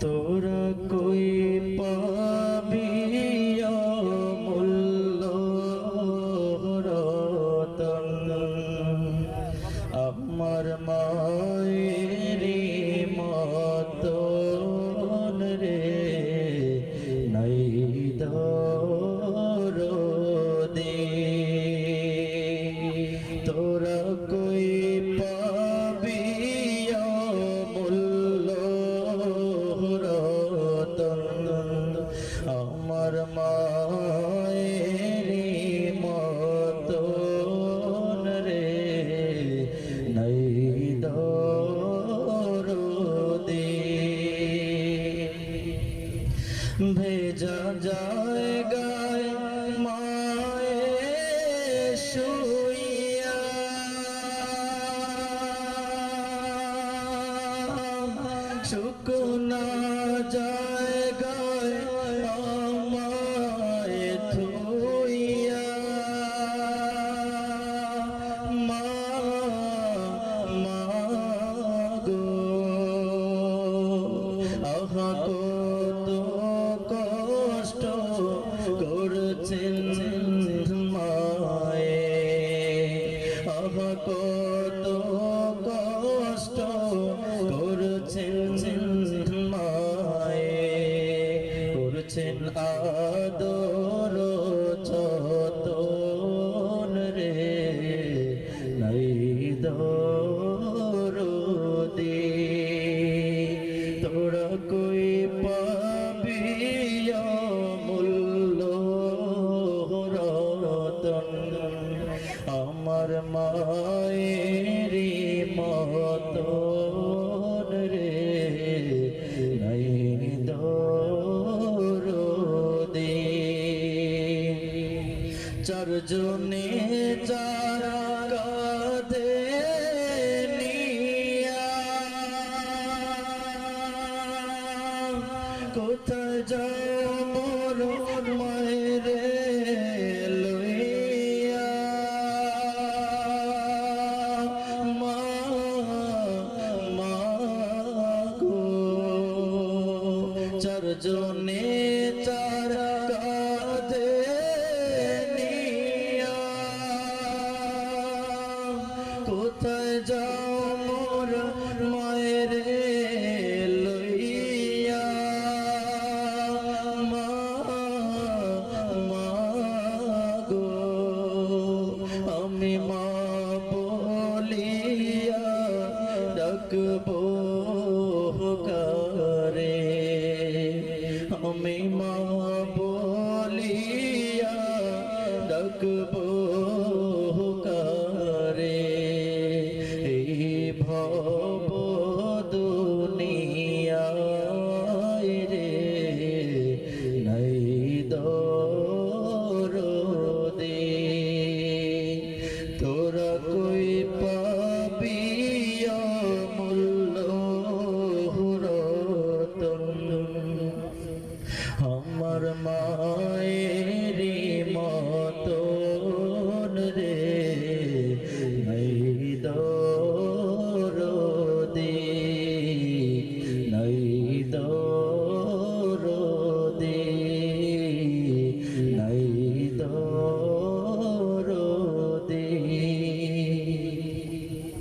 তোরা কই ভেজা যায় গায় মায়ে শুইয়া শুকনা যা রতন রে নাই দে চারজনে চারা কাঁদে কোথায় যাও মরণ মায় জন্য দরদে। তোরা কই পাবি মূল্য রতন আমার মায়েরি